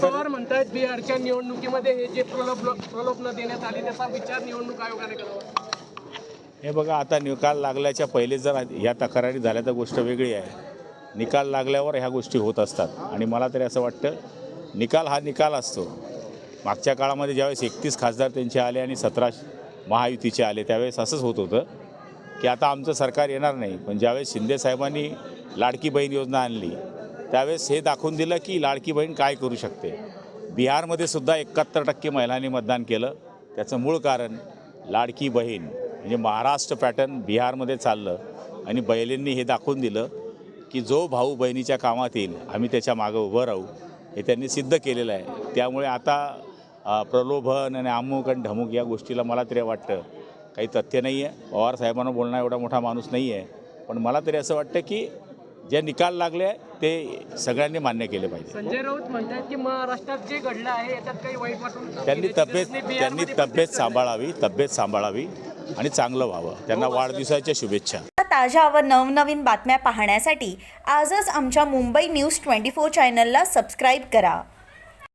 पवार म्हणतात बिहारच्या निवडणुकीमध्ये हे जे प्रलोभ प्रलोभन देण्यात आले त्याचा विचार निवडणूक आयोगाने करावा. हे बघा आता निकाल लागल्याच्या पहिले जर ह्या तक्रारी झाल्या तर गोष्ट वेगळी आहे. निकाल लागल्यावर ह्या गोष्टी होत असतात. आणि मला तरी असं वाटतं निकाल हा निकाल असतो. मागच्या काळामध्ये ज्यावेळेस एकतीस खासदार त्यांचे आले आणि सतरा महायुतीचे आले त्यावेळेस असंच होत होतं की आता आमचं सरकार येणार नाही. पण ज्यावेळेस शिंदे साहेबांनी लाडकी बहीण योजना आणली त्यावेळेस हे दाखवून दिलं की लाडकी बहीण काय करू शकते. बिहारमध्ये सुद्धा एकाहत्तर टक्के महिलांनी मतदान केलं. त्याचं मूळ कारण लाडकी बहीण म्हणजे महाराष्ट्र पॅटर्न बिहारमध्ये चाललं. आणि बैलेंनी हे दाखवून दिलं की जो भाऊ बहिणीच्या कामात येईल आम्ही त्याच्या मागं उभं राहू हे त्यांनी सिद्ध केलेलं आहे. त्यामुळे आता प्रलोभन आणि अमुक आणि ढमुक या गोष्टीला मला तरी वाटतं काही तथ्य नाही आहे पवार साहेबांना बोलणं एवढा मोठा माणूस नाही आहे पण मला तरी असं वाटतं की जे निकाल लागले ते सगळ्यांनी मान्य केले पाहिजे संजय राऊत म्हणतात की महाराष्ट्रात जे घडलं आहे याच्यात काही वाईट वाटून त्यांनी तब्येत. त्यांनी तब्येत. सांभाळावी तब्येत सांभाळावी आणि चांगलं व्हावं त्यांना वाढदिवसाच्या शुभेच्छा ताज्या व नवनवीन बातम्या पाहण्यासाठी आजच आमच्या मुंबई न्यूज ट्वेंटी फोर चॅनलला सबस्क्राईब करा